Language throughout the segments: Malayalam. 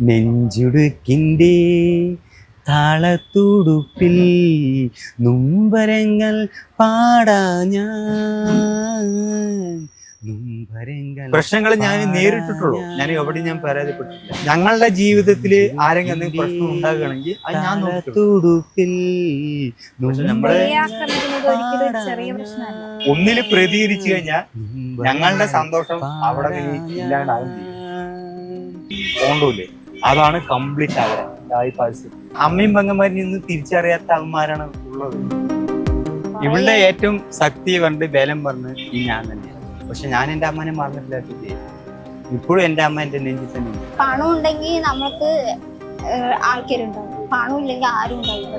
നെഞ്ചുടുക്കിന്റെ താളത്തുടുപ്പിൽ നുംബരങ്ങൾ പാടാ ഞാൻ. പ്രശ്നങ്ങൾ ഞാൻ നേരിട്ടിട്ടുള്ളൂ. ഞാൻ. എവിടെയും ഞാൻ പരാതിപ്പെട്ടിട്ടില്ല. ഞങ്ങളുടെ ജീവിതത്തിൽ ആരെങ്കിലും എന്തെങ്കിലും പ്രശ്നം ഉണ്ടാകുകയാണെങ്കിൽ അത് ഞാൻ നമ്മൾ ഒന്നിൽ പ്രതികരിച്ചു കഴിഞ്ഞാൽ ഞങ്ങളുടെ സന്തോഷം അവിടെ ഇല്ലാണ്ടാവും പോണ്ടൂല്ലേ? അതാണ് കംപ്ലീറ്റ് ഈ പാഴ്സൽ അമ്മയും പെങ്ങന്മാരിൽ നിന്ന് തിരിച്ചറിയാത്ത അമ്മമാരാണ് ഉള്ളത്. ഇവളുടെ ഏറ്റവും ശക്തി കണ്ട് ബലം പറഞ്ഞ് ഈ ഞാൻ തന്നെയാണ്. പക്ഷെ ഞാൻ എന്റെ അമ്മനെ മറന്നിട്ടില്ല. ഇപ്പോഴും എന്റെ അമ്മ എന്റെ നെഞ്ചിൽ തന്നെ പണം ഉണ്ടെങ്കിൽ നമുക്ക് ആൾക്കാരുണ്ടാവും. പണം ഇല്ലെങ്കിൽ ആരും ഉണ്ടാവില്ല.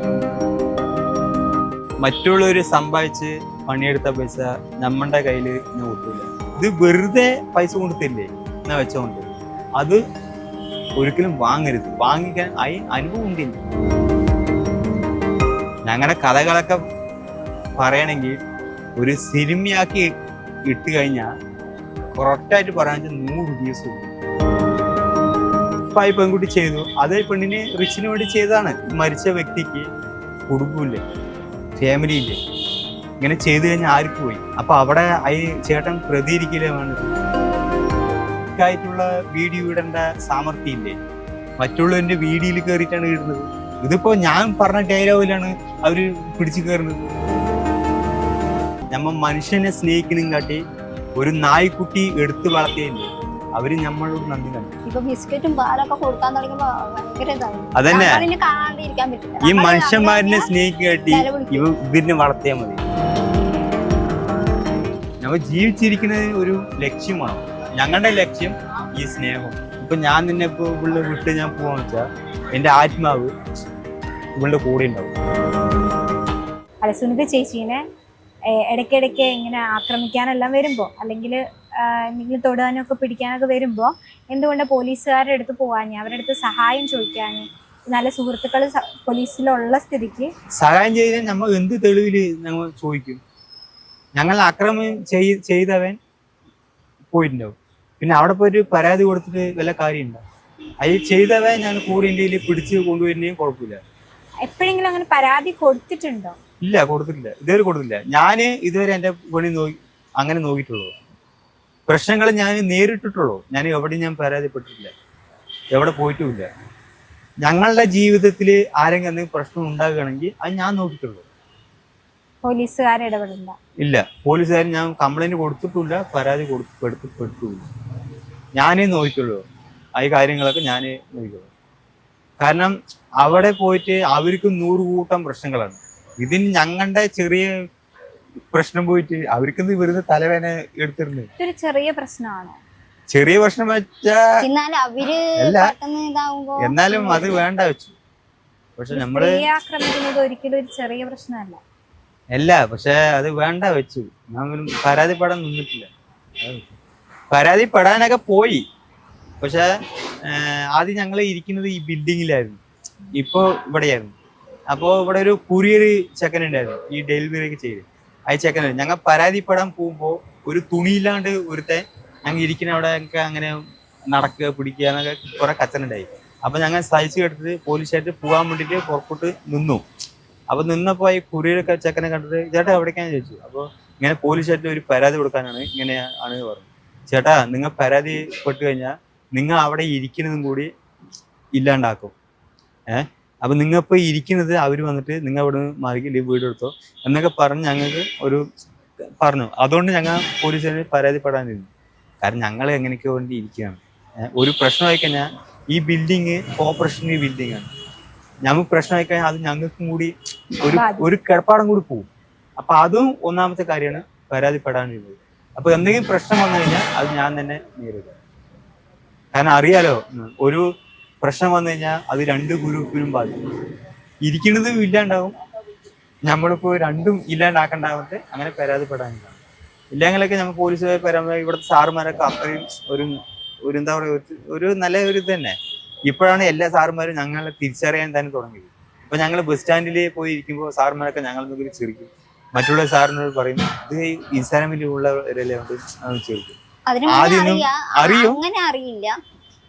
മറ്റുള്ളവര് സമ്പാദിച്ച് പണിയെടുത്ത പൈസ ഇന്ന് ഒട്ടില്ല ഇത് വെറുതെ പൈസ കൊടുത്തില്ലേ എന്നാ വെച്ചോണ്ട്. അത് ഒരിക്കലും വാങ്ങരുത്. വാങ്ങിക്കാൻ ഐ അനുഭവം ഉണ്ടില്ല ഞങ്ങളുടെ കഥകളൊക്കെ പറയണമെങ്കിൽ ഒരു സിനിമയാക്കി ഇട്ട് കഴിഞ്ഞാൽ കറക്റ്റായിട്ട് പറയാൻ നൂറ് ദിവസം ഇപ്പൊ ഈ പെൺകുട്ടി ചെയ്തു. അതേ പെണ്ണിന് റിച്ചിന് വേണ്ടി ചെയ്തതാണ്. മരിച്ച വ്യക്തിക്ക് കുടുംബമില്ലേ ഫാമിലി ഇല്ലേ ഇങ്ങനെ ചെയ്തു കഴിഞ്ഞാൽ ആർക്ക് പോയി? അപ്പൊ അവിടെ ഈ ചേട്ടൻ പ്രതികരിക്കില്ല വേണ്ടത്. ആയിട്ടുള്ള വീഡിയോ ഇടേണ്ട സാമർഥ്യം ഇല്ലേ മറ്റുള്ളവന്റെ വീഡിയോയിൽ കയറിയിട്ടാണ് ഇടുന്നത്. ഇതിപ്പോ ഞാൻ പറഞ്ഞ ഡയലോഗിലാണ് അവർ പിടിച്ചു കയറുന്നത് നമ്മ മനുഷ്യനെ സ്നേഹിക്കണം കാട്ടി ഒരു നായ്ക്കുട്ടി എടുത്തു വളർത്തിയില്ലേ? അവർ നമ്മളോട് നന്ദി ബിസ്ക്കറ്റും പാലൊക്കെ കൊടുക്കാൻ അതന്നെ. ഈ മനുഷ്യന്മാരിനെ നമ്മളെ സ്നേഹിക്കുക കാട്ടി നിലവിളിക്കും. ഇവ ഇവരിനെ വളർത്തിയാൽ മതി. നമ്മൾ ജീവിച്ചിരിക്കുന്നത് ഒരു ലക്ഷ്യമാണ്. ഞങ്ങളുടെ ലക്ഷ്യം ഈ സ്നേഹം. ഇപ്പൊ ഞാൻ നിന്നെ ഇപ്പൊ ഇവിടെ വിട്ട് ഞാൻ പോവാന്ന് വെച്ചാൽ എന്റെ ആത്മാവ് ഇവളുടെ കൂടെ ഉണ്ടാവും. അല്ല സുനിത ചേച്ചീനെ ഇടയ്ക്കിടയ്ക്ക് ഇങ്ങനെ ആക്രമിക്കാനെല്ലാം വരുമ്പോൾ അല്ലെങ്കിൽ നിങ്ങൾ തൊടാനൊക്കെ പിടിക്കാനൊക്കെ വരുമ്പോൾ എന്തുകൊണ്ട് പോലീസുകാരുടെ അടുത്ത് പോകാൻ അവരുടെ അടുത്ത് സഹായം ചോദിക്കാൻ നല്ല സുഹൃത്തുക്കൾ പോലീസിലുള്ള സ്ഥിതിക്ക്? സഹായം ചെയ്താൽ നമ്മൾ എന്ത് തെളിവിൽ ഞങ്ങൾ ചോദിക്കും? ഞങ്ങൾ ആക്രമം ചെയ് ചെയ്തവൻ പോയിട്ടുണ്ടാവും. പിന്നെ അവിടെ ഒരു പരാതി കൊടുത്തിട്ട് വല്ല കാര്യമുണ്ടോ? അത് ചെയ്തവൻ ഞാൻ കൂടി ഇന്ത്യയിൽ പിടിച്ച് കൊണ്ടുവരുന്നേയും കുഴപ്പമില്ല. എപ്പോഴെങ്കിലും അങ്ങനെ പരാതി കൊടുത്തിട്ടുണ്ടോ? ഇല്ല കൊടുത്തിട്ടില്ല. ഇതുവരെ കൊടുത്തില്ല ഞാൻ ഇതുവരെ എന്റെ പണി നോക്കി അങ്ങനെ നോക്കിയിട്ടുള്ളൂ. പ്രശ്നങ്ങൾ ഞാൻ നേരിട്ടിട്ടുള്ളൂ. ഞാൻ എവിടെയും ഞാൻ പരാതിപ്പെട്ടിട്ടില്ല. എവിടെ പോയിട്ടുമില്ല. ഞങ്ങളുടെ ജീവിതത്തിൽ ആരെങ്കിലും എന്തെങ്കിലും പ്രശ്നം ഉണ്ടാകുകയാണെങ്കിൽ അത് ഞാൻ നോക്കിയിട്ടുള്ളൂ. പോലീസുകാരെ ഇടപെടില്ല. ഇല്ല. പോലീസുകാർ ഞാൻ കംപ്ലൈന്റ് കൊടുത്തിട്ടില്ല പരാതി കൊടുത്തു പെടുത്തിപ്പെട്ടില്ല ഞാനേ നോക്കിയുള്ളൂ ആ ഈ കാര്യങ്ങളൊക്കെ ഞാനേ നോക്കിയുള്ളൂ കാരണം അവിടെ പോയിട്ട് അവർക്ക് നൂറുകൂട്ടം പ്രശ്നങ്ങളാണ്. ഇതിന് ഞങ്ങളുടെ ചെറിയ പ്രശ്നം പോയിട്ട് അവർക്ക് വെറുതെ തലവേന എടുത്തിരുന്നു? ഇതൊരു ചെറിയ പ്രശ്നമാണോ? ചെറിയ പ്രശ്നം വെച്ചാൽ എന്നാലും അവർ എന്നാലും അത് വേണ്ട വെച്ചു. പക്ഷെ നമ്മൾ സ്ത്രീയെ ആക്രമിക്കുന്നത് ഒരിക്കലും ഒരു ചെറിയ പ്രശ്നമല്ല. അല്ല പക്ഷെ അത് വേണ്ട വെച്ചു. ഞാൻ പരാതിപ്പെടാൻ നിന്നിട്ടില്ല. പരാതിപ്പെടാനൊക്കെ പോയി. പക്ഷെ ആദ്യം ഞങ്ങൾ ഇരിക്കുന്നത് ഈ ബിൽഡിങ്ങിലായിരുന്നു. ഇപ്പോ ഇവിടെയായിരുന്നു. അപ്പോൾ ഇവിടെ ഒരു കുറിയർ ചെക്കൻ ഉണ്ടായിരുന്നു ഈ ഡെലിവറി ഒക്കെ ചെയ്ത്. ആ ചെക്കൻ ഞങ്ങൾ പരാതിപ്പെടാൻ പോകുമ്പോൾ ഒരു തുണിയില്ലാണ്ട് ഒരുത്തെ ഞങ്ങൾ ഇരിക്കുന്ന അവിടെ ഒക്കെ അങ്ങനെ നടക്കുക പിടിക്കുക എന്നൊക്കെ കുറെ കച്ചനുണ്ടായി. അപ്പൊ ഞങ്ങൾ സഹിച്ചു കെട്ടിട്ട് പോലീസായിട്ട് പോകാൻ വേണ്ടിട്ട് പുറപ്പെട്ട് നിന്നു. അപ്പൊ നിന്നപ്പോ ഈ കുറിയൊക്കെ ചെക്കനെ കണ്ടിട്ട് ചേട്ടാ എവിടേക്കാന്ന് ചോദിച്ചു. അപ്പൊ ഇങ്ങനെ പോലീസായിട്ട് ഒരു പരാതി കൊടുക്കാനാണ് ഇങ്ങനെ ആണ് പറഞ്ഞു ചേട്ടാ നിങ്ങൾ പരാതിപ്പെട്ട് കഴിഞ്ഞാൽ നിങ്ങൾ അവിടെ ഇരിക്കുന്നതും കൂടി ഇല്ലാണ്ടാക്കും. ഏഹ് അപ്പം നിങ്ങൾ ഇപ്പൊ ഇരിക്കുന്നത് അവർ വന്നിട്ട് നിങ്ങൾ അവിടെ നിന്ന് മാറി വീട് എടുത്തോ എന്നൊക്കെ പറഞ്ഞ് ഞങ്ങൾക്ക് ഒരു പറഞ്ഞു. അതുകൊണ്ട് ഞങ്ങൾ പോലീസിന് പരാതിപ്പെടാനിരുന്നു. കാരണം ഞങ്ങൾ എങ്ങനെയൊക്കെ വേണ്ടി ഇരിക്കുകയാണ്. ഒരു പ്രശ്നമായി കഴിഞ്ഞാൽ ഈ ബിൽഡിങ് കോർപ്പറേഷന്റെ ബിൽഡിംഗ് ആണ്. ഞങ്ങൾക്ക് പ്രശ്നമായി കഴിഞ്ഞാൽ അത് ഞങ്ങൾക്കും കൂടി ഒരു ഒരു കിടപ്പാടം കൂടി പോകും. അപ്പം അതും ഒന്നാമത്തെ കാര്യമാണ് പരാതിപ്പെടാനിരുന്നത്. അപ്പൊ എന്തെങ്കിലും പ്രശ്നം വന്നു കഴിഞ്ഞാൽ അത് ഞാൻ തന്നെ നേരിടും. കാരണം അറിയാലോ ഒരു പ്രശ്നം വന്നു കഴിഞ്ഞാൽ അത് രണ്ട് ഗ്രൂപ്പിനും ബാധിക്കും. ഇരിക്കുന്നതും ഇല്ലാണ്ടാവും. നമ്മളിപ്പോ രണ്ടും ഇല്ലാണ്ടാക്കണ്ടാവട്ടെ അങ്ങനെ പരാതിപ്പെടാനില്ല. ഇല്ലെങ്കിലൊക്കെ നമ്മൾ പോലീസുകാർ പരമാവധി ഇവിടുത്തെ സാറുമാരൊക്കെ അത്രയും ഒരു ഒരു എന്താ പറയുക ഒരു- നല്ല ഒരു ഇത് തന്നെ. ഇപ്പോഴാണ് എല്ലാ സാറുമാരും ഞങ്ങളെ തിരിച്ചറിയാൻ തന്നെ തുടങ്ങിയത്. ഇപ്പൊ ഞങ്ങൾ ബസ് സ്റ്റാൻഡിൽ പോയി ഇരിക്കുമ്പോൾ സാറുമാരൊക്കെ ഞങ്ങളെ എന്തെങ്കിലും ചിരിക്കും. മറ്റുള്ള സാറിനോട് പറയും ഇത് ഇൻസ്റ്റാഗ്രാമിലുള്ളവരല്ലേ അതിന് ആദ്യമൊന്നും അറിയും. അങ്ങനെ അറിയില്ല.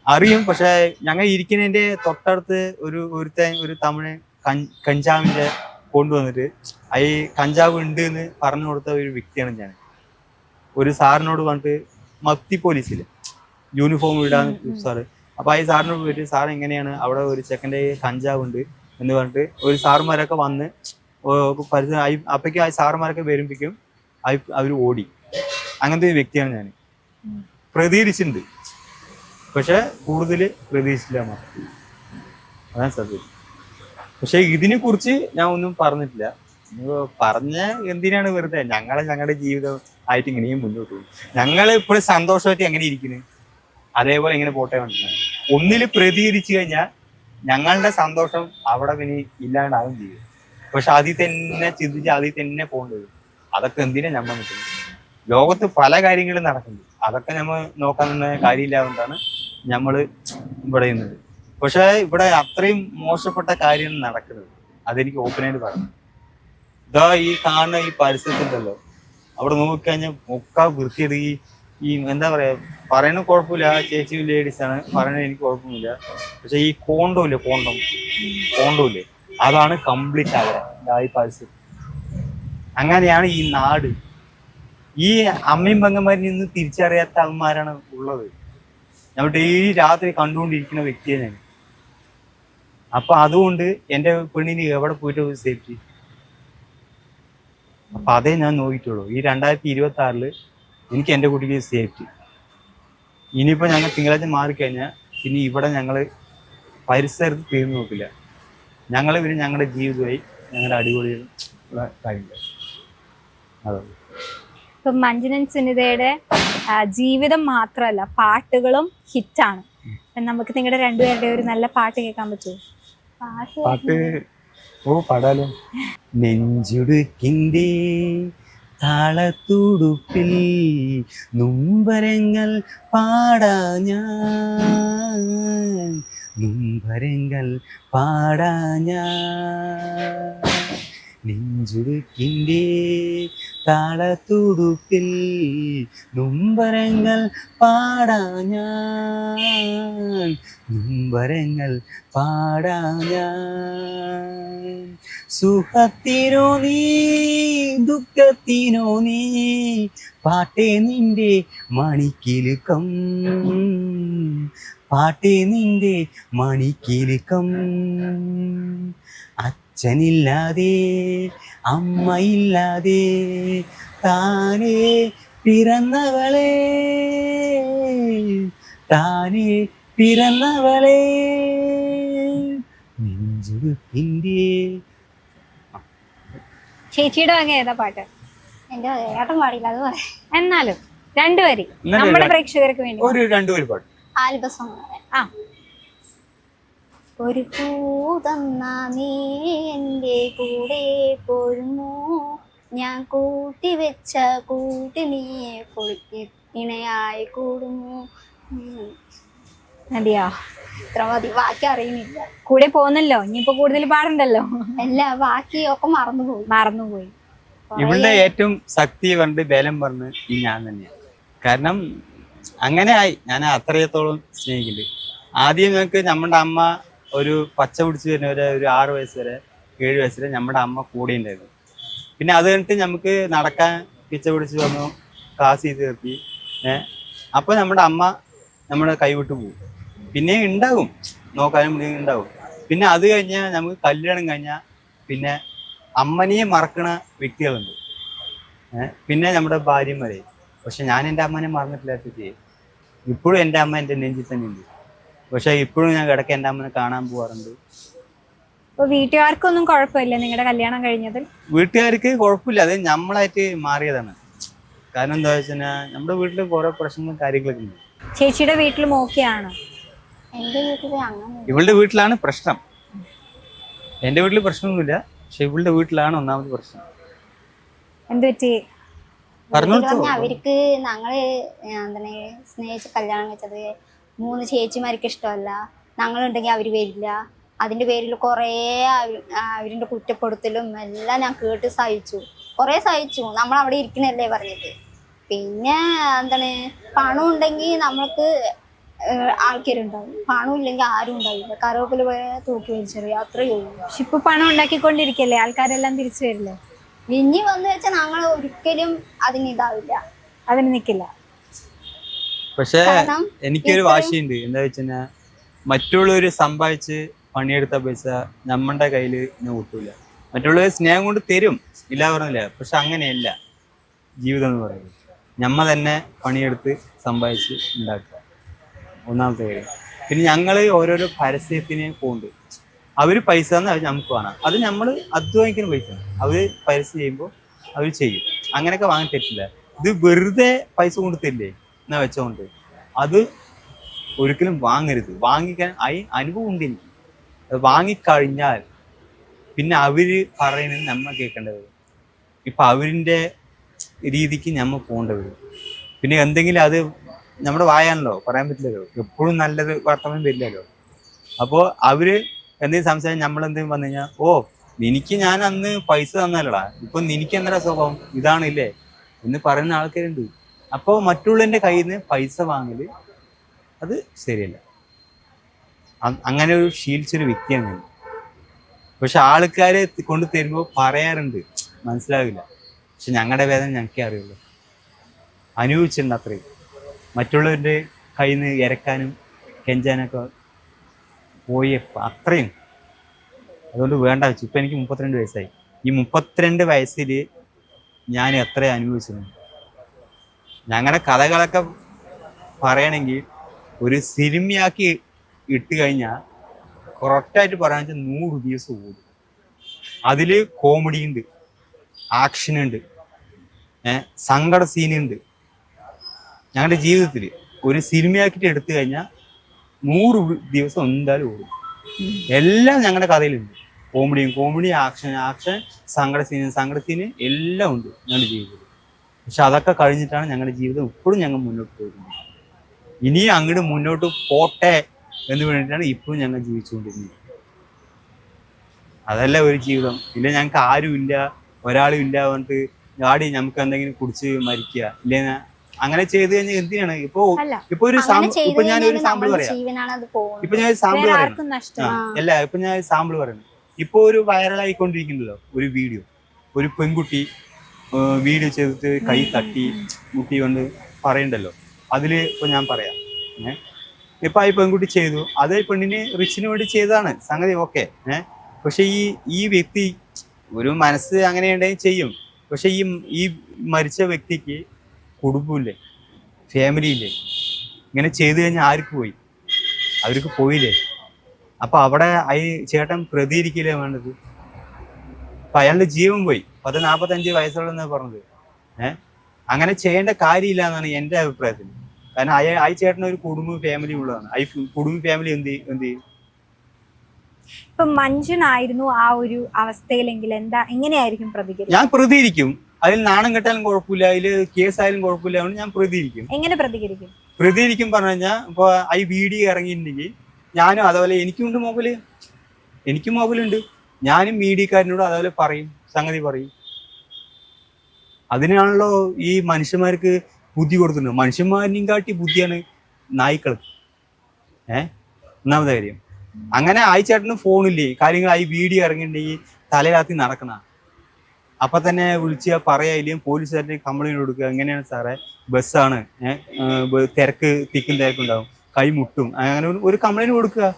അറിയും പക്ഷെ ഞങ്ങൾ ഇരിക്കുന്നതിന്റെ തൊട്ടടുത്ത് ഒരു ഒരുത്ത ഒരു തമിഴ് കഞ്ച് കഞ്ചാവിന്റെ കൊണ്ടുവന്നിട്ട് ഐ ഈ കഞ്ചാവ് ഉണ്ട് എന്ന് പറഞ്ഞു കൊടുത്ത ഒരു വ്യക്തിയാണ് ഞാൻ. ഒരു സാറിനോട് പറഞ്ഞിട്ട് മത്തി പോലീസിൽ യൂണിഫോം ഇടാൻ സാറ്. അപ്പൊ ആ ഈ സാറിനോട് പോയിട്ട് സാർ എങ്ങനെയാണ്? അവിടെ ഒരു ചെക്കന്റെ കഞ്ചാവ് ഉണ്ട് എന്ന് പറഞ്ഞിട്ട് ഒരു സാറുമാരൊക്കെ വന്ന് പരിസരം അപ്പയ്ക്ക് ആ സാറുമാരൊക്കെ വരുമ്പോഴേക്കും അവർ ഓടി. അങ്ങനത്തെ ഒരു വ്യക്തിയാണ് ഞാൻ പ്രതീക്ഷിച്ചിട്ടുണ്ട് പക്ഷെ കൂടുതൽ പ്രതീക്ഷിച്ചില്ല അതാണ് സത്യം. പക്ഷെ ഇതിനെ കുറിച്ച് ഞാൻ ഒന്നും പറഞ്ഞിട്ടില്ല. പറഞ്ഞ എന്തിനാണ് വെറുതെ? ഞങ്ങളെ ഞങ്ങളുടെ ജീവിതം ആയിട്ട് ഇങ്ങനെയും മുന്നോട്ട് പോകും. ഞങ്ങൾ ഇപ്പോഴും സന്തോഷമായിട്ട് എങ്ങനെ ഇരിക്കുന്നു അതേപോലെ ഇങ്ങനെ പോട്ടെ വേണ്ടത് ഒന്നിൽ പ്രതികരിച്ചു കഴിഞ്ഞാൽ ഞങ്ങളുടെ സന്തോഷം അവിടെ പിന്നെ ഇല്ലാണ്ടാവും ചെയ്യും. പക്ഷെ അതിൽ തന്നെ ചിന്തിച്ച് അതിൽ തന്നെ പോകേണ്ടത് അതൊക്കെ എന്തിനാ നമ്മൾ നിൽക്കുന്നത്? ലോകത്ത് പല കാര്യങ്ങളും നടക്കുന്നു അതൊക്കെ നമ്മൾ നോക്കാൻ കാര്യമില്ലാതുകൊണ്ടാണ് നമ്മൾ ഇവിടെ നിന്നത്. പക്ഷെ ഇവിടെ അത്രയും മോശപ്പെട്ട കാര്യം നടക്കുന്നത്. അതെനിക്ക് ഓപ്പണായിട്ട് പറഞ്ഞു ഇതാ ഈ കാണുന്ന ഈ പരിസരത്തുണ്ടല്ലോ അവിടെ നോക്കിക്കഴിഞ്ഞാൽ ഒക്കെ വൃത്തിയത് ഈ ഈ എന്താ പറയാ പറയണ കുഴപ്പമില്ല. ചേച്ചി ലേഡീസ് ആണ്. പറയണ എനിക്ക് കുഴപ്പമില്ല പക്ഷെ ഈ കോണ്ടോ ഇല്ലേ കോണ്ടം കോണ്ടോ ഇല്ലേ? അതാണ് കംപ്ലീറ്റ് അവരെ. ദാ ഈ അങ്ങനെയാണ് ഈ നാട്. ഈ അമ്മയും പെങ്ങന്മാരിൽ നിന്ന് തിരിച്ചറിയാത്ത അമ്മമാരാണ് ഉള്ളത്. ഞാൻ ഡെയിലി രാത്രി കണ്ടുകൊണ്ടിരിക്കുന്ന വ്യക്തിയെ ഞാൻ. അപ്പൊ അതുകൊണ്ട് എന്റെ പെണ്ണിന് എവിടെ പോയിട്ട് സേഫ്റ്റി അപ്പൊ അതേ ഞാൻ നോക്കിയിട്ടുള്ളൂ. ഈ രണ്ടായിരത്തി ഇരുപത്തി ആറിൽ എനിക്ക് എന്റെ കുട്ടിക്ക് സേഫ്റ്റി ഇനിയിപ്പോ ഞങ്ങൾ തിങ്കളാഴ്ച മാറിക്കഴിഞ്ഞാൽ പിന്നെ ഇവിടെ ഞങ്ങൾ പരിസരത്ത് തീർന്നു നോക്കില്ല. ഞങ്ങൾ പിന്നെ ഞങ്ങളുടെ ജീവിതമായി ഞങ്ങളുടെ അടിപൊളി ഉള്ള കാര്യങ്ങൾ അതെ. ഇപ്പൊ മഞ്ജുനൻ സുനിതയുടെ ജീവിതം മാത്രമല്ല പാട്ടുകളും ഹിറ്റാണ്. നമുക്ക് നിങ്ങളുടെ രണ്ടുപേരുടെ ഒരു നല്ല പാട്ട് കേൾക്കാൻ പറ്റുമോ? പാട്ട് പാട്ട് ഓ പാടാലോ. നെഞ്ചുടുക്കിന്റെ താളത്തുടുപ്പിൽ നുംബരങ്ങൾ പാടാ ഞാൻ. നുംബരങ്ങൾ പാടാ ഞാൻ. നെഞ്ചുടുക്കിന്റെ താളത്തുടുപ്പിൽ ഞാൻ. പാടാഞ്ഞ പാടാ ഞാൻ. സുഖത്തിനോ നീ ദുഃഖത്തിനോ നീ പാട്ടേ നിന്റെ മണിക്കിലുക്കം. പാട്ടേ നിന്റെ മണിക്കിലുക്കം. അച്ഛനില്ലാതെ അമ്മയില്ലാതെ താനേ പിറന്നവളെ. താനേ പിറന്നവളെ. നെഞ്ചുടുക്കിന്റെ ചേച്ചിയുടെ വക ഏതാ പാട്ട്? എന്റെ ഏട്ടൻ പാടില്ല അത് പറയാം എന്നാലും രണ്ടുപേരും നമ്മുടെ പ്രേക്ഷകർക്ക് വേണ്ടി. ഒരു രണ്ടുപേര് പാട്ട് ആൽബ ആ. ഒരു പൂതന്ന നീ എന്റെ കൂടെ പോരുന്നു ഞാൻ കൂട്ടി വെച്ച കൂട്ടിനെ പൊളിക്ക് ഇണയായി കൂടുന്നു. ഉം. മതിയോ ഇത്ര മതി. ബാക്കി അറിയുന്നില്ല. കൂടെ പോകുന്നല്ലോ. ഇനിയിപ്പോ കൂടുതൽ പാടുണ്ടല്ലോ. അല്ല ബാക്കി ഒക്കെ മറന്നുപോയി. മറന്നുപോയി. ഇവിടെ ഏറ്റവും ശക്തി കണ്ട് ബലം പറഞ്ഞ് ഈ ഞാൻ തന്നെയാണ് കാരണം അങ്ങനെ ആയി ഞാൻ അത്രയത്തോളം സ്നേഹിക്കില്ല ആദ്യം ഞങ്ങൾക്ക് നമ്മുടെ അമ്മ ഒരു പച്ച പിടിച്ച് വരുന്ന വരെ ഒരു ആറ് വയസ്സ് വരെ ഏഴ് വയസ്സ് വരെ നമ്മുടെ അമ്മ കൂടെ ഉണ്ടായിരുന്നു. പിന്നെ അത് കഴിഞ്ഞിട്ട് നമുക്ക് നടക്കാൻ പിച്ച പിടിച്ച് വന്നു ക്ലാസ് ചെയ്ത് നിർത്തി ഏഹ് അപ്പൊ നമ്മുടെ അമ്മ നമ്മുടെ കൈവിട്ട് പോകും പിന്നെ ഉണ്ടാകും നോക്കാനും ഉണ്ടാകും പിന്നെ അത് കഴിഞ്ഞാൽ നമുക്ക് കല്യാണം കഴിഞ്ഞാൽ പിന്നെ അമ്മനെയും മറക്കണ വ്യക്തികളുണ്ട്. പിന്നെ നമ്മുടെ ഭാര്യമാരെ. പക്ഷെ ഞാൻ എന്റെ അമ്മനെ മറന്നിട്ടില്ല ചേച്ചി. ഇപ്പോഴും എന്റെ അമ്മ എന്റെ നെഞ്ചിൽ തന്നെ ഉണ്ട്. പക്ഷെ ഇപ്പോഴും ഞാൻ കിടക്ക എന്റെ അമ്മനെ കാണാൻ പോവാറുണ്ട്. അപ്പോൾ വീട്ടുകാർക്കൊന്നും കുഴപ്പമില്ല നിങ്ങളുടെ കല്യാണം കഴിഞ്ഞതിൽ? വീട്ടുകാർക്ക് കുഴപ്പമില്ല. അത് നമ്മളായിട്ട് മാറിയതാണ്. കാരണം എന്താ വെച്ചാൽ നമ്മുടെ വീട്ടിൽ കുറെ പ്രശ്നങ്ങളും കാര്യങ്ങളൊക്കെ ഉണ്ട്. ചേച്ചിയുടെ വീട്ടിലും ഓക്കെയാണ് എന്റെ വീട്ടിൽ അങ്ങനെ ഇവളുടെ വീട്ടിലാണ് പ്രശ്നം. എന്റെ വീട്ടിൽ പ്രശ്നമൊന്നുമില്ല. പക്ഷെ ഇവളുടെ വീട്ടിലാണ് ഒന്നാമത് പ്രശ്നം. എന്ത് പറ്റി വീട്ടിൽ അവർക്ക് ഞങ്ങൾ എന്താണ് സ്നേഹിച്ച് കല്യാണം വെച്ചത് മൂന്ന് ചേച്ചിമാർക്ക് ഇഷ്ടമല്ല. ഞങ്ങളുണ്ടെങ്കിൽ അവർ വരില്ല. അതിന്റെ പേരിൽ കുറേ അവരിന്റെ കുറ്റപ്പെടുത്തലും എല്ലാം ഞാൻ കേട്ട് സഹിച്ചു. കുറേ സഹിച്ചു. നമ്മൾ അവിടെ ഇരിക്കണല്ലേ പറഞ്ഞത് പിന്നെ എന്താണ് പണം ഉണ്ടെങ്കിൽ നമ്മൾക്ക് ആൾക്കാരുണ്ടാവും. പണം ഇല്ലെങ്കിൽ ആരും ഉണ്ടാവില്ല. കറിവേപ്പില പോയാൽ തൂക്കി വലിച്ചെറിയും. അത്രയേ ഉള്ളൂ. പക്ഷെ ഇപ്പൊ പണം ഉണ്ടാക്കിക്കൊണ്ടിരിക്കല്ലേ? ആൾക്കാരെല്ലാം തിരിച്ചു വരില്ലേ? ഇനി വന്നു വെച്ചാൽ ഞങ്ങൾ ഒരിക്കലും അതിന് ഇതാവില്ല. അതിന് നിക്കില്ല. പക്ഷേ എനിക്കൊരു വാശിയുണ്ട്. എന്താ വെച്ചാ മറ്റുള്ളവര് സമ്പാദിച്ച് പണിയെടുത്ത പൈസ നമ്മളുടെ കയ്യിൽ ഞാൻ കൂട്ടൂല മറ്റുള്ളവർ സ്നേഹം കൊണ്ട് തരും. ഇല്ല പറഞ്ഞില്ല. പക്ഷെ അങ്ങനെയല്ല ജീവിതം എന്ന് പറയുന്നത്. നമ്മ തന്നെ പണിയെടുത്ത് സമ്പാദിച്ച് ഉണ്ടാക്കുക. ഒന്നാമത്തെ കാര്യം. പിന്നെ ഞങ്ങൾ ഓരോരോ പരസ്യത്തിന് പോകുന്നുണ്ട് അവർ പൈസ തന്നെ നമുക്ക് വേണം അത് നമ്മൾ അധ്വാനിക്കുന്ന പൈസ. അവർ പൈസ ചെയ്യുമ്പോൾ അവർ ചെയ്യും. അങ്ങനെയൊക്കെ വാങ്ങാൻ പറ്റില്ല. ഇത് വെറുതെ പൈസ കൊടുത്തില്ലേ? എന്നാ വെച്ചോണ്ട്. അത് ഒരിക്കലും വാങ്ങരുത്. വാങ്ങിക്കാൻ അയി അനുഭവം ഉണ്ട് എനിക്ക്. അത് വാങ്ങിക്കഴിഞ്ഞാൽ പിന്നെ അവർ പറയുന്നത് നമ്മൾ കേൾക്കേണ്ടത് ഇപ്പം അവരിന്റെ രീതിക്ക് നമ്മൾ പോകേണ്ടി വരും പിന്നെ എന്തെങ്കിലും അത് നമ്മുടെ വായാണല്ലോ. പറയാൻ പറ്റില്ലല്ലോ. എപ്പോഴും നല്ലത് വർത്തമാനം വരില്ലല്ലോ. അപ്പോൾ അവർ എന്തെങ്കിലും സംശയം നമ്മൾ എന്തെങ്കിലും വന്നു കഴിഞ്ഞാൽ ഓ നിനക്ക് ഞാൻ അന്ന് പൈസ തന്നല്ലടാ. ഇപ്പൊ നിനക്ക് എന്താ സ്വഭാവം? ഇതാണില്ലേ? എന്ന് പറയുന്ന ആൾക്കാരുണ്ട്. അപ്പോൾ മറ്റുള്ളവന്റെ കയ്യിൽ നിന്ന് പൈസ വാങ്ങൽ അത് ശരിയല്ല. അങ്ങനെ ഒരു ശീലിച്ചൊരു വ്യക്തിയാണ് ഞാൻ. പക്ഷെ ആൾക്കാരെ കൊണ്ട് തരുമ്പോൾ പറയാറുണ്ട്. മനസ്സിലാവില്ല. പക്ഷെ ഞങ്ങളുടെ വേദന ഞങ്ങൾക്ക് അറിയുള്ളൂ. അനുഭവിച്ചിട്ടുണ്ട് അത്രയും. മറ്റുള്ളവരുടെ കയ്യിൽ നിന്ന് ഇരക്കാനും കെഞ്ചാനൊക്കെ പോയി അത്രയും. അതുകൊണ്ട് വേണ്ട ഇപ്പം എനിക്ക് മുപ്പത്തിരണ്ട് വയസ്സായി. ഈ മുപ്പത്തിരണ്ട് വയസ്സിൽ ഞാൻ എത്ര അനുഭവിച്ചിരുന്നു ഞങ്ങളുടെ കഥകളൊക്കെ പറയണമെങ്കിൽ ഒരു സിനിമയാക്കി ഇട്ട് കഴിഞ്ഞാൽ കറക്റ്റായിട്ട് പറയാന്ന് വെച്ചാൽ നൂറ് ദിവസം ഓടും അതിൽ കോമഡി ഉണ്ട് ആക്ഷൻ ഉണ്ട് സങ്കട സീനുണ്ട് ഞങ്ങളുടെ ജീവിതത്തിൽ ഒരു സിനിമയാക്കിയിട്ട് എടുത്തു കഴിഞ്ഞാൽ നൂറ് ദിവസം എന്തായാലും ഓടും. എല്ലാം ഞങ്ങളുടെ കഥയിലുണ്ട്. കോമഡിയും കോമഡി ആക്ഷൻ ആക്ഷൻ സങ്കട സീന് സങ്കട സീന് എല്ലാം ഉണ്ട് ഞങ്ങളുടെ ജീവിതത്തിൽ. പക്ഷെ അതൊക്കെ കഴിഞ്ഞിട്ടാണ് ഞങ്ങളുടെ ജീവിതം ഇപ്പോഴും ഞങ്ങൾ മുന്നോട്ട് പോകുന്നത് ഇനി അങ്ങോട്ട് മുന്നോട്ട് പോട്ടെ എന്ന് വേണ്ടിയിട്ടാണ് ഇപ്പോഴും ഞങ്ങൾ ജീവിച്ചുകൊണ്ടിരുന്നത് അതല്ല ഒരു ജീവിതം. ഇല്ല ഞങ്ങൾക്ക് ആരും ഇല്ല ഒരാളും ഇല്ല പറഞ്ഞിട്ട് ഗാഡി നമുക്ക് എന്തെങ്കിലും കുടിച്ച് മരിക്കുക. ഇല്ലേ അങ്ങനെ ചെയ്ത് കഴിഞ്ഞാൽ എന്തിനാണ്? ഇപ്പൊ ഇപ്പൊ ഒരു ഇപ്പൊ ഞാനൊരു ഒരു സാമ്പിൾ പറയാം. ഇപ്പൊ ഞാൻ ഒരു സാമ്പിൾ പറയാം. അല്ല ഇപ്പൊ ഞാൻ സാമ്പിൾ പറയുന്നത് ഇപ്പൊ ഒരു വൈറലായിക്കൊണ്ടിരിക്കുന്നല്ലോ ഒരു വീഡിയോ. ഒരു പെൺകുട്ടി വീഡിയോ ചെയ്തിട്ട് കൈ തട്ടി മുട്ടി കൊണ്ട് പറയണ്ടല്ലോ? അതിൽ ഇപ്പൊ ഞാൻ പറയാം. ഏഹ് ഇപ്പൊ ആ ഈ പെൺകുട്ടി ചെയ്തു. അത് ഈ പെണ്ണിന് റിച്ചിന് വേണ്ടി ചെയ്തതാണ്. സംഗതി ഓക്കെ. ഏഹ് പക്ഷെ ഈ ഈ വ്യക്തി ഒരു മനസ്സ് അങ്ങനെ ഉണ്ടെങ്കിൽ ചെയ്യും. പക്ഷെ ഈ ഈ മരിച്ച വ്യക്തിക്ക് കുടുംബമില്ലേ? ഫാമിലി ഇല്ലേ? ഇങ്ങനെ ചെയ്തു കഴിഞ്ഞാൽ ആർക്ക് പോയി? അവർക്ക് പോയില്ലേ? അപ്പൊ അവിടെ ഈ ചേട്ടൻ പ്രതികരിക്കില്ലേ വേണ്ടത്? അപ്പൊ അയാളുടെ ജീവൻ പോയി. പത്ത് നാപ്പത്തഞ്ച് വയസ്സുള്ളതെന്നാ പറഞ്ഞത്. ഏഹ് അങ്ങനെ ചെയ്യേണ്ട കാര്യമില്ല എന്നാണ് എന്റെ അഭിപ്രായത്തിൽ. കാരണം അയ ആ ചേട്ടൻ ഒരു കുടുംബ ഫാമിലി ഉള്ളതാണ്. ഐ കുടുംബ ഫാമിലി എന്ത് എന്ത് ചെയ്യും? ഇപ്പൊ മഞ്ജുനായിരുന്നു ആ ഒരു അവസ്ഥയിലെങ്കിൽ എന്താ എങ്ങനെയായിരിക്കും പ്രതികരിക്കുക? ഞാൻ പ്രതികരിക്കും. അതിൽ നാണം കെട്ടാലും കുഴപ്പമില്ല അതിൽ കേസായാലും കുഴപ്പമില്ല അതുകൊണ്ട് ഞാൻ പ്രതികരിക്കും എങ്ങനെ പ്രതികരിക്കും? പ്രതികരിക്കും പറഞ്ഞു കഴിഞ്ഞാൽ ഇപ്പൊ ഈ വീഡിയോ ഇറങ്ങിയിട്ടുണ്ടെങ്കിൽ ഞാനും അതുപോലെ എനിക്കുണ്ട് മൊബൈൽ എനിക്കും മൊബൈലുണ്ട് ഞാനും മീഡിയക്കാരനോട് അതുപോലെ പറയും സംഗതി പറയും. അതിനാണല്ലോ ഈ മനുഷ്യന്മാർക്ക് ബുദ്ധി കൊടുക്കുന്നത് മനുഷ്യന്മാരിനെയും കാട്ടി ബുദ്ധിയാണ് നായ്ക്കൾ ഏ? ഒന്നാമത്തെ കാര്യം. അങ്ങനെ ആയിച്ചേട്ടന് ഫോണില്ലേ കാര്യങ്ങൾ ആയി വീഡിയോ ഇറങ്ങിയിട്ടുണ്ടെങ്കിൽ തലയിലാത്തി നടക്കണ അപ്പൊ തന്നെ വിളിച്ച് പറയാ ഇല്ലെങ്കിൽ പോലീസുകാരുടെ കംപ്ലൈന്റ് കൊടുക്കുക. എങ്ങനെയാണ് സാറേ? ബസ്സാണ്. തിരക്ക് തിക്കും തിരക്കുണ്ടാവും കൈ മുട്ടും. അങ്ങനെ ഒരു- കംപ്ലൈന്റ് കൊടുക്കുക.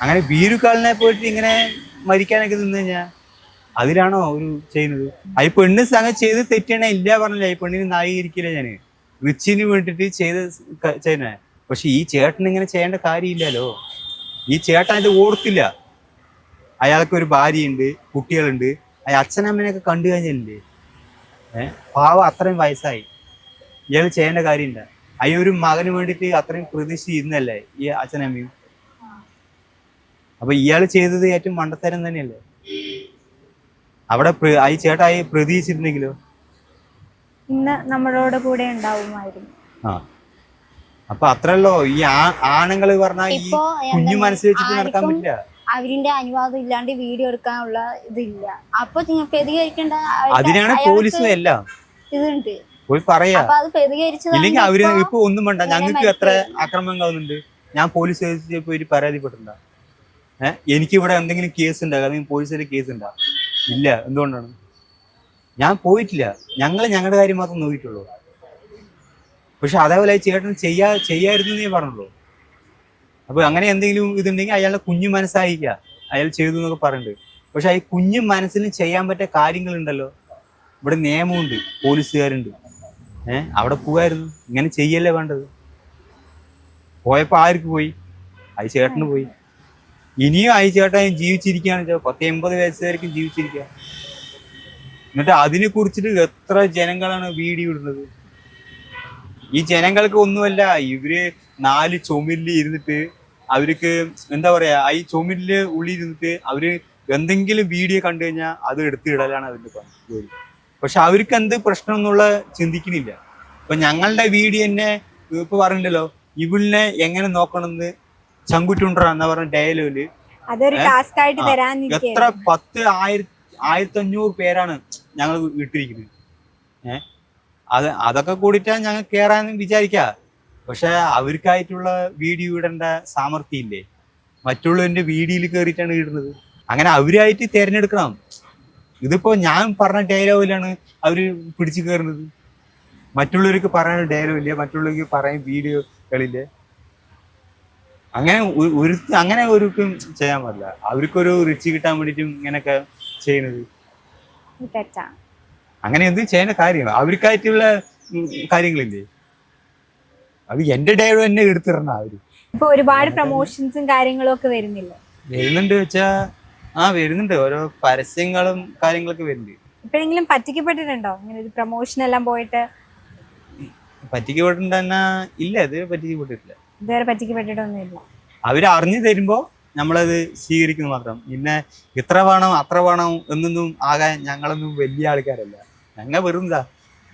അങ്ങനെ വീരുക്കാളിനെ പോയിട്ട് ഇങ്ങനെ മരിക്കാനൊക്കെ നിന്ന് കഴിഞ്ഞാൽ അതിലാണോ ഒരു ചെയ്യുന്നത്? ആ പെണ്ണ് സംഘം ചെയ്ത് തെറ്റണേ ഇല്ല പറഞ്ഞില്ല? ഈ പെണ്ണിന് ന്യായീകരിക്കില്ല ഞാൻ. റിച്ചിന് വേണ്ടിട്ട് ചെയ്ത് ചെയ്യണേ പക്ഷെ ഈ ചേട്ടൻ ഇങ്ങനെ ചെയ്യേണ്ട കാര്യമില്ലല്ലോ. ഈ ചേട്ടൻ അത് ഓർത്തില്ല. അയാൾക്ക് ഒരു ഭാര്യയുണ്ട് കുട്ടികളുണ്ട്. അച്ഛനമ്മനെയൊക്കെ കണ്ടു കഴിഞ്ഞില്ലേ? ഏഹ് പാവം അത്രയും വയസ്സായി. ഇയാൾ ചെയ്യേണ്ട കാര്യമില്ല. അയ്യ ഒരു മകന് വേണ്ടിയിട്ട് അത്രയും പ്രതീക്ഷിച്ചിരുന്നല്ലേ ഈ അച്ഛനമ്മയും? അപ്പൊ ഇയാൾ ചെയ്തത് ഏറ്റവും മണ്ടത്തരം തന്നെയല്ലേ? അവിടെ ഈ ചേട്ടായി പ്രതീക്ഷിച്ചിരുന്നെങ്കിലോ? ഇന്ന് നമ്മളോട് കൂടെ ഉണ്ടാവുമായിരുന്നു. ആ. അപ്പൊ അത്രല്ലോ ഈ ആ- ആണുങ്ങൾ പറഞ്ഞാൽ ഈ കുഞ്ഞു മനസ്സിൽ മനസ്സ് വെച്ചിട്ട് നടക്കാൻ പറ്റില്ല? അവരിന്റെ അനുവാദം ഇല്ലാണ്ട് വീഡിയോ എടുക്കാനുള്ള ഇതില്ല. അപ്പൊ പ്രതികരിക്കേണ്ട അതിനാണ് പോലീസ് എല്ലാം. ഇതുണ്ട്. പോയി പറയാ. ഇല്ലെങ്കിൽ അവർ ഇപ്പൊ ഒന്നും വേണ്ട. ഞങ്ങൾക്ക് എത്ര ഞാൻ പോലീസ് സ്റ്റേഷനിൽ പോയിട്ട് പരാതിപ്പെട്ടിട്ടുണ്ടോ ഏഹ് എനിക്ക് ഇവിടെ എന്തെങ്കിലും കേസ് ഉണ്ടാകും അല്ലെങ്കിൽ പോലീസിന്റെ കേസ് ഉണ്ടാ? ഇല്ല. എന്തുകൊണ്ടാണ്? ഞാൻ പോയിട്ടില്ല. ഞങ്ങൾ ഞങ്ങളുടെ കാര്യം മാത്രം നോക്കിയിട്ടുള്ളൂ. പക്ഷെ അതേപോലെ ചേട്ടൻ ചെയ്യാ ചെയ്യായിരുന്നു നീ പറഞ്ഞുള്ളൂ. അപ്പൊ അങ്ങനെ എന്തെങ്കിലും ഇതുണ്ടെങ്കിൽ അയാളുടെ കുഞ്ഞു മനസ്സായിരിക്കുക. അയാൾ ചെയ്തു എന്നൊക്കെ പറയുന്നുണ്ട് പക്ഷെ ഈ കുഞ്ഞു മനസ്സിന് ചെയ്യാൻ പറ്റിയ കാര്യങ്ങളുണ്ടല്ലോ. ഇവിടെ നിയമമുണ്ട്. പോലീസുകാരുണ്ട്. ഏഹ് അവിടെ പോവായിരുന്നു. ഇങ്ങനെ ചെയ്യല്ലേ വേണ്ടത്? പോയപ്പോ ആർക്ക് പോയി? അയി ചേട്ടന് പോയി. ഇനിയും അയി ചേട്ടൻ ജീവിച്ചിരിക്കുകയാണ്. പത്ത് എൺപത് വയസ്സുകാർക്കും ജീവിച്ചിരിക്കുക. എന്നിട്ട് അതിനെ കുറിച്ചിട്ട് എത്ര ജനങ്ങളാണ് വീഡിയോ ഇടുന്നത് ഈ ജനങ്ങൾക്ക് ഒന്നുമല്ല. ഇവർ നാല് ചുമരിൽ ഇരുന്നിട്ട് അവർക്ക് എന്താ പറയാ ആ ചുമരിൽ ഉള്ളിൽ ഇരുന്നിട്ട് അവർ എന്തെങ്കിലും വീഡിയോ കണ്ടു കഴിഞ്ഞാൽ അത് എടുത്തിടലാണ് അതിന്റെ ജോലി. പക്ഷെ അവർക്ക് എന്ത് പ്രശ്നം എന്നുള്ള ചിന്തിക്കുന്നില്ല ഇപ്പൊ ഞങ്ങളുടെ വീഡിയോ തന്നെ ഇപ്പൊ പറഞ്ഞില്ലല്ലോ ഇവളിനെ എങ്ങനെ നോക്കണമെന്ന് ചങ്കുറ്റുണ്ടോ എന്നാ പറഞ്ഞ ഡയലോഗിൽ. അതൊരു? ടാസ്ക് ആയിട്ട് തരാൻ എത്ര പത്ത് ആയിരത്തി ആയിരത്തി അഞ്ഞൂറ് പേരാണ് ഞങ്ങൾ വിട്ടിരിക്കുന്നത് ഏഹ് അത് അതൊക്കെ കൂടിയിട്ടാ ഞങ്ങൾ കേറാന്ന് വിചാരിക്ക. പക്ഷെ അവർക്കായിട്ടുള്ള വീഡിയോ ഇടേണ്ട സാമർഥ്യം ഇല്ലേ മറ്റുള്ളവന്റെ വീഡിയോയിൽ കയറിയിട്ടാണ് ഇടുന്നത്. അങ്ങനെ അവരായിട്ട് തിരഞ്ഞെടുക്കണം. ഇതിപ്പോ ഞാൻ പറഞ്ഞ ഡയലോഗിലാണ് അവർ പിടിച്ചു കയറുന്നത് മറ്റുള്ളവർക്ക് പറയാൻ ഡയലോഗ് ഇല്ല മറ്റുള്ളവർക്ക് പറയാൻ വീഡിയോകളില്ലേ. അങ്ങനെ ഒരു അങ്ങനെ ഒരുക്കും ചെയ്യാൻ പാടില്ല. അവർക്കൊരു റിച്ച് കിട്ടാൻ വേണ്ടിയിട്ടും ഇങ്ങനെയൊക്കെ ചെയ്യുന്നത്. അങ്ങനെ എന്ത് ചെയ്യുന്ന കാര്യമാണ് അവർക്കായിട്ടുള്ള കാര്യങ്ങളില്ലേ? അത് എന്റെ ഡയറി തന്നെ എടുത്തിടണം അവർ ഇപ്പൊ ഒരുപാട് പ്രൊമോഷൻസും കാര്യങ്ങളും ഒക്കെ വരുന്നില്ല? വരുന്നുണ്ട് വെച്ചാ ആ വരുന്നുണ്ട്. ഓരോ പരസ്യങ്ങളും കാര്യങ്ങളൊക്കെ വരുന്നുണ്ട്. എപ്പോഴെങ്കിലും പറ്റിക്കപ്പെട്ടിട്ടുണ്ടോ? ഇങ്ങനെ ഒരു പ്രൊമോഷൻ എല്ലാം പോയിട്ട്? പറ്റിക്കപ്പെട്ടിട്ടുണ്ടെന്നാ ഇല്ല ഇതുവരെ പറ്റിക്കപ്പെട്ടിട്ടില്ല. ഇതുവരെ പറ്റിക്കപ്പെട്ടിട്ടൊന്നുമില്ല. അവർ അറിഞ്ഞു തരുമ്പോ നമ്മളത് സ്വീകരിക്കുന്നു മാത്രം. പിന്നെ ഇത്ര വേണം അത്ര വേണം എന്നൊന്നും ആകാൻ ഞങ്ങളൊന്നും വലിയ ആൾക്കാരല്ല. ഞങ്ങൾ വെറും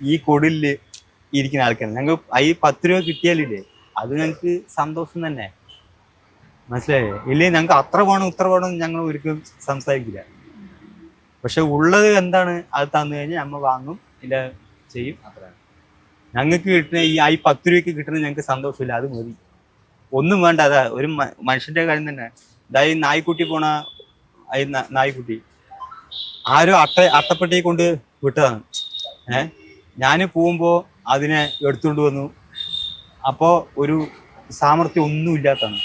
ഈ കൊടിൽ ഇരിക്കുന്ന ആൾക്കാർ ഞങ്ങൾ ഈ പത്ത് രൂപ കിട്ടിയാലില്ലേ? അത് ഞങ്ങൾക്ക് സന്തോഷം തന്നെ. മനസ്സിലായേ? ഇല്ലേ? ഞങ്ങൾക്ക് അത്ര വേണം ഇത്ര വേണം ഞങ്ങൾ ഒരിക്കലും സംസാരിക്കില്ല. പക്ഷെ ഉള്ളത് എന്താണ്? അത് തന്നു കഴിഞ്ഞാൽ നമ്മൾ വാങ്ങും ഇല്ല ചെയ്യും. അത്രയാണ് ഞങ്ങൾക്ക് കിട്ടുന്ന ഈ ഈ പത്ത് രൂപയ്ക്ക് കിട്ടുന്ന ഞങ്ങൾക്ക് സന്തോഷമില്ല. അത് മതി. ഒന്നും വേണ്ട. അതാ ഒരു മനുഷ്യന്റെ കാര്യം തന്നെ. ഇതായി നായ്ക്കുട്ടി പോണ ഈ നായ്ക്കുട്ടി. ആരോ അട്ട അട്ടപ്പെട്ടി കൊണ്ട് വിട്ടതാണ്. ഏഹ് ഞാൻ പോകുമ്പോ അതിനെ എടുത്തുകൊണ്ട് വന്നു. അപ്പോൾ ഒരു സാമർഥ്യം ഒന്നും ഇല്ലാത്തതാണ്.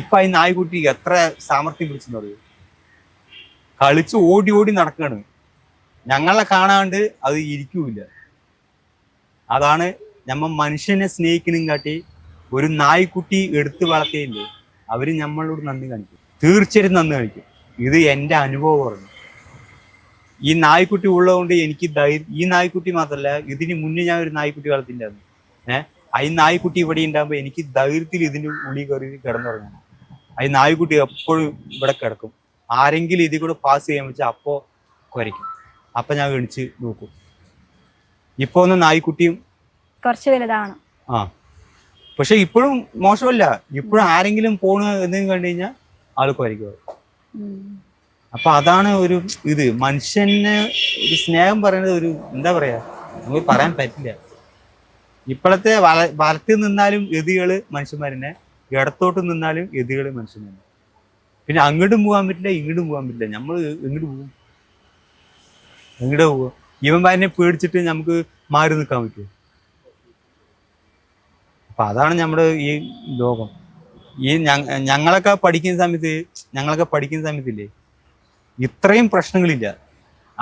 ഇപ്പൊ ഈ നായ്ക്കുട്ടി എത്ര സാമർഥ്യം പിടിച്ചെന്ന് പറയും കളിച്ച് ഓടി ഓടി നടക്കാണ്. ഞങ്ങളെ കാണാണ്ട് അത് ഇരിക്കൂല അതാണ് നമ്മ മനുഷ്യനെ സ്നേഹിക്കണും കാട്ടി ഒരു നായ്ക്കുട്ടി എടുത്തു വളർത്തിയില്ലേ അവർ നമ്മളോട് നന്ദി കാണിക്കും. തീർച്ചയായിട്ടും നന്ദി കാണിക്കും. ഇത് എന്റെ അനുഭവം പറഞ്ഞു. ഈ നായ്ക്കുട്ടി ഉള്ളതുകൊണ്ട് എനിക്ക് ഈ നായ്ക്കുട്ടി മാത്രമല്ല ഇതിന് മുന്നേ ഞാൻ ഒരു നായ്ക്കുട്ടി വളർത്തിണ്ടായിരുന്നു ഏഹ് ആ നായ്ക്കുട്ടി ഇവിടെ ഉണ്ടാകുമ്പോൾ എനിക്ക് ധൈര്യത്തിൽ ഇതിന്റെ ഉള്ളി കയറി കിടന്നുറങ്ങണം. ആ നായ്ക്കുട്ടി എപ്പോഴും ഇവിടെ കിടക്കും. ആരെങ്കിലും ഇതിൽ കൂടെ പാസ് ചെയ്യാൻ വെച്ചാൽ അപ്പോ കുരയ്ക്കും. അപ്പൊ ഞാൻ എണിച്ച് നോക്കും. ഇപ്പൊ ഒന്ന് നായ്ക്കുട്ടിയും കുറച്ച് വലുതാണ്. ആ. പക്ഷെ ഇപ്പോഴും മോശമല്ല. ഇപ്പോഴും ആരെങ്കിലും പോണ് എന്തെങ്കിലും കണ്ടു കഴിഞ്ഞാൽ ആൾക്കായിരിക്കും അപ്പൊ അതാണ് ഒരു ഇത്. മനുഷ്യന് ഒരു സ്നേഹം പറയുന്നത് ഒരു എന്താ പറയാ? നമുക്ക് പറയാൻ പറ്റില്ല. ഇപ്പോഴത്തെ വള വലത്തിൽ നിന്നാലും എതികൾ മനുഷ്യന്മാരിനെ ഇടത്തോട്ട് നിന്നാലും എതികൾ മനുഷ്യന്മാരെ പിന്നെ അങ്ങോട്ടും പോകാൻ പറ്റില്ല ഇങ്ങോട്ടും പോകാൻ പറ്റില്ല. നമ്മൾ എങ്ങോട്ട് പോകും എങ്ങോട്ട് പോകും ഇവന്മാരനെ പേടിച്ചിട്ട് നമുക്ക് മാറി നിൽക്കാൻ പറ്റുമോ അപ്പൊ അതാണ് നമ്മുടെ ഈ ലോകം. ഈ ഞങ്ങളൊക്കെ പഠിക്കുന്ന സമയത്ത് ഞങ്ങളൊക്കെ പഠിക്കുന്ന സമയത്തില്ലേ ഇത്രയും പ്രശ്നങ്ങളില്ല.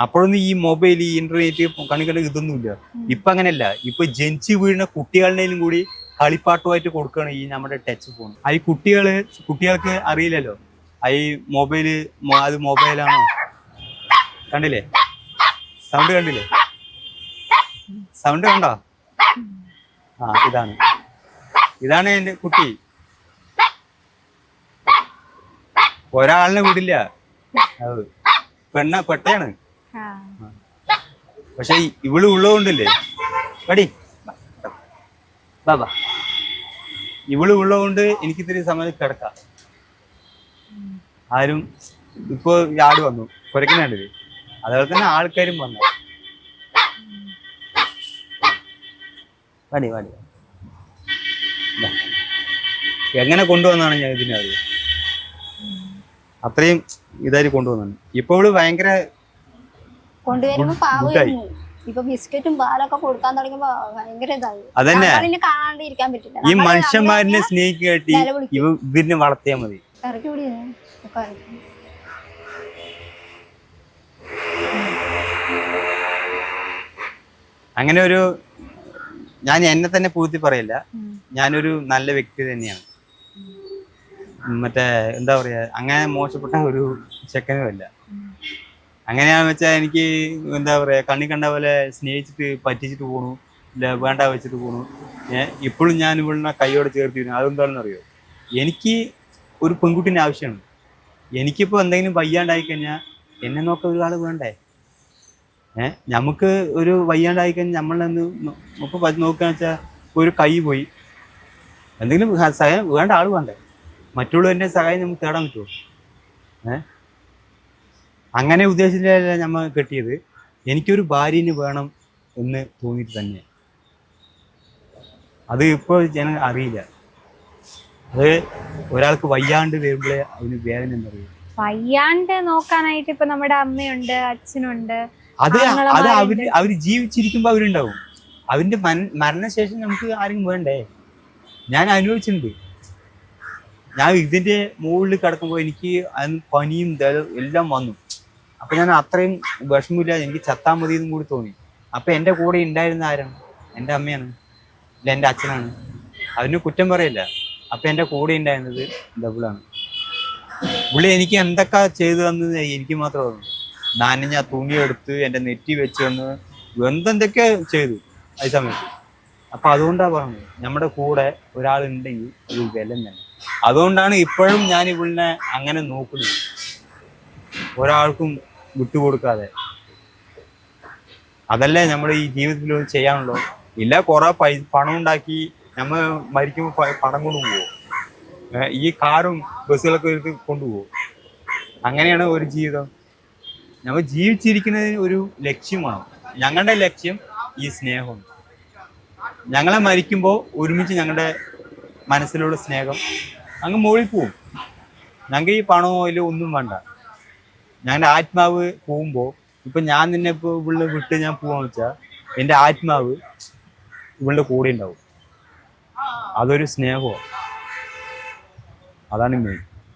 അപ്പോഴൊന്നും ഈ മൊബൈൽ ഈ ഇന്റർനെറ്റ് കണികൾ ഇതൊന്നുമില്ല. ഇപ്പൊ അങ്ങനെയല്ല. ഇപ്പൊ ജനിച്ചു വീഴുന്ന കുട്ടികളുടെയും കൂടി കളിപ്പാട്ടുമായിട്ട് കൊടുക്കുകയാണ് ഈ നമ്മുടെ ടച്ച് ഫോൺ. ഈ കുട്ടികൾ കുട്ടികൾക്ക് അറിയില്ലല്ലോ. ഈ മൊബൈൽ അത് മൊബൈലാണോ? കണ്ടില്ലേ? സൗണ്ട് കണ്ടില്ലേ? സൗണ്ട് കണ്ടോ? ആ ഇതാണ്. ഇതാണ് എന്റെ കുട്ടി. ഒരാളിനെ വിടില്ല. അത് പെണ്ണ പെട്ടയാണ്. പക്ഷെ ഇവൾ ഉള്ളതുകൊണ്ടല്ലേ? പടി. ബാബാ ഇവൾ ഉള്ളതുകൊണ്ട് എനിക്ക് ഇത്തിരി സമയം കിടക്കാം. ആരും ഇപ്പൊ ആട് വന്നു. കുരക്കുന്നുണ്ടല്ലേ അതുപോലെ തന്നെ ആൾക്കാരും വന്നു. പാടി പാടി. എങ്ങനെ കൊണ്ടുവന്നാണ് ഞാൻ ഇതിനെ അറിയാം അത്രയും ഇതായി കൊണ്ടുവന്നു ഇപ്പൊ ഇവൾ ഭയങ്കര കൊണ്ടുവരുമ്പോ ഗുഡ്- പാവമായിരുന്നു ഇപ്പൊ ബിസ്ക്കറ്റും പാലൊക്കെ കൊടുക്കാൻ തുടങ്ങിയപ്പോ ഭയങ്കര ഇതായി. അതന്നെ. കാണാണ്ടിരിക്കാൻ പറ്റില്ല. ഈ മനുഷ്യന്മാരിനെ സ്നേഹിക്കാട്ടി ഇവരിനെ വളർത്തിയാ മതി. അങ്ങനെ ഒരു ഞാൻ എന്നെ തന്നെ പൂർത്തി പറയില്ല. ഞാനൊരു നല്ല വ്യക്തി തന്നെയാണ്. മറ്റേ എന്താ പറയാ അങ്ങനെ മോശപ്പെട്ട ഒരു ചെക്കനുമല്ല അങ്ങനെയാന്ന് വെച്ചാൽ എനിക്ക് എന്താ പറയാ കണ്ണി കണ്ട പോലെ സ്നേഹിച്ചിട്ട് പറ്റിച്ചിട്ട് പോണു ഇല്ല വേണ്ട വെച്ചിട്ട് പോണു. ഇപ്പോഴും ഞാൻ ഇവളിനെ കൈയോടെ ചേർത്തിരുന്നു. അതെന്താണെന്ന് അറിയോ എനിക്ക് ഒരു പെൺകുട്ടീന്റെ ആവശ്യമാണ്. എനിക്കിപ്പോൾ എന്തെങ്കിലും വയ്യാണ്ടായി കഴിഞ്ഞാൽ എന്നെ നോക്ക ഒരാൾ വേണ്ടേ? ഏഹ് നമുക്ക് ഒരു വയ്യാണ്ടായി കഴിഞ്ഞാൽ നമ്മളെന്ന് ഇപ്പോൾ നോക്കുകയെന്ന് വെച്ചാൽ ഒരു കൈ പോയി. എന്തെങ്കിലും സഹായം വേണ്ട ആൾ വേണ്ടേ? മറ്റുള്ളവരുടെ സഹായം നമുക്ക് തേടാൻ പറ്റുമോ? ഏ? അങ്ങനെ ഉദ്ദേശിച്ചിട്ടല്ല നമ്മൾ കെട്ടിയത്. എനിക്കൊരു ഭാര്യന് വേണം എന്ന് തോന്നിയിട്ട് തന്നെ. അത് ഇപ്പോൾ ജന അറിയില്ല. അത് ഒരാൾക്ക് വയ്യാണ്ട് വരുമ്പോഴേ അതിന് വേദന എന്നറിയാം വയ്യാണ്ട് നോക്കാനായിട്ട് ഇപ്പൊ നമ്മുടെ അമ്മയുണ്ട് അച്ഛനുണ്ട് അത് അത് അവർ അവർ ജീവിച്ചിരിക്കുമ്പോ അവരുണ്ടാവും. അവന്റെ മര- മരണശേഷം നമുക്ക് ആരും വേണ്ടേ ഞാൻ അനുഭവിച്ചിട്ടുണ്ട്. ഞാൻ ഇതിന്റെ മുകളിൽ കിടക്കുമ്പോൾ എനിക്ക് പനിയും എല്ലാം വന്നു. അപ്പൊ ഞാൻ അത്രയും വിഷമില്ല എനിക്ക് ചത്താ മതി എന്നും കൂടി തോന്നി. അപ്പൊ എന്റെ കൂടെ ഉണ്ടായിരുന്ന ആരാണ്? എന്റെ അമ്മയാണ്. ഇല്ല എന്റെ അച്ഛനാണ്. അതിന് കുറ്റം പറയില്ല. അപ്പൊ എന്റെ കൂടെ ഉണ്ടായിരുന്നത് ഡബിളാണ് പുള്ളി എനിക്ക് എന്തൊക്കെ ചെയ്തു തന്നത് എനിക്ക് മാത്രമേ അറിയൂ നനഞ്ഞ തുണി എടുത്ത് എന്റെ നെറ്റി വെച്ച് തന്ന് എന്തെന്തൊക്കെ ചെയ്തു അതേ സമയത്ത്. അപ്പൊ അതുകൊണ്ടാ പറഞ്ഞത് നമ്മുടെ കൂടെ ഒരാളുണ്ടെങ്കിൽ ഒരു വില തന്നെ. അതുകൊണ്ടാണ് ഇപ്പോഴും ഞാൻ ഇവളിനെ അങ്ങനെ നോക്കുന്നത്. ഒരാൾക്കും വിട്ടുകൊടുക്കാതെ. അതല്ലേ നമ്മൾ ഈ ജീവിതത്തിൽ ചെയ്യാനുള്ളൂ. ഇല്ല കുറെ പൈ പണം ഉണ്ടാക്കി നമ്മൾ മരിക്കുമ്പോൾ പണം കൊണ്ടുപോകും. ഈ കാറും ബസ്സുകളൊക്കെ എടുത്ത് കൊണ്ടുപോകും. അങ്ങനെയാണ് ഒരു ജീവിതം. നമ്മൾ ജീവിച്ചിരിക്കുന്നതിന് ഒരു ലക്ഷ്യമാണ് ഞങ്ങളുടെ ലക്ഷ്യം ഈ സ്നേഹമാണ് ഞങ്ങളെ മരിക്കുമ്പോൾ ഒരുമിച്ച് ഞങ്ങളുടെ മനസ്സിലുള്ള സ്നേഹം. അങ്ങ് മുകളിൽ പോവും. ഞങ്ങൾക്ക് ഈ പണമോ ഇല്ല ഒന്നും വേണ്ട. ഞങ്ങളുടെ ആത്മാവ് പോകുമ്പോൾ ഇപ്പം ഞാൻ നിന്നെ ഇപ്പോൾ ഇവിടെ വിട്ട് ഞാൻ പോവാന്ന് വെച്ചാൽ എന്റെ ആത്മാവ് ഇവളുടെ കൂടെ ഉണ്ടാവും. അതൊരു സ്നേഹമാണ് അതാണ് മെയിൻ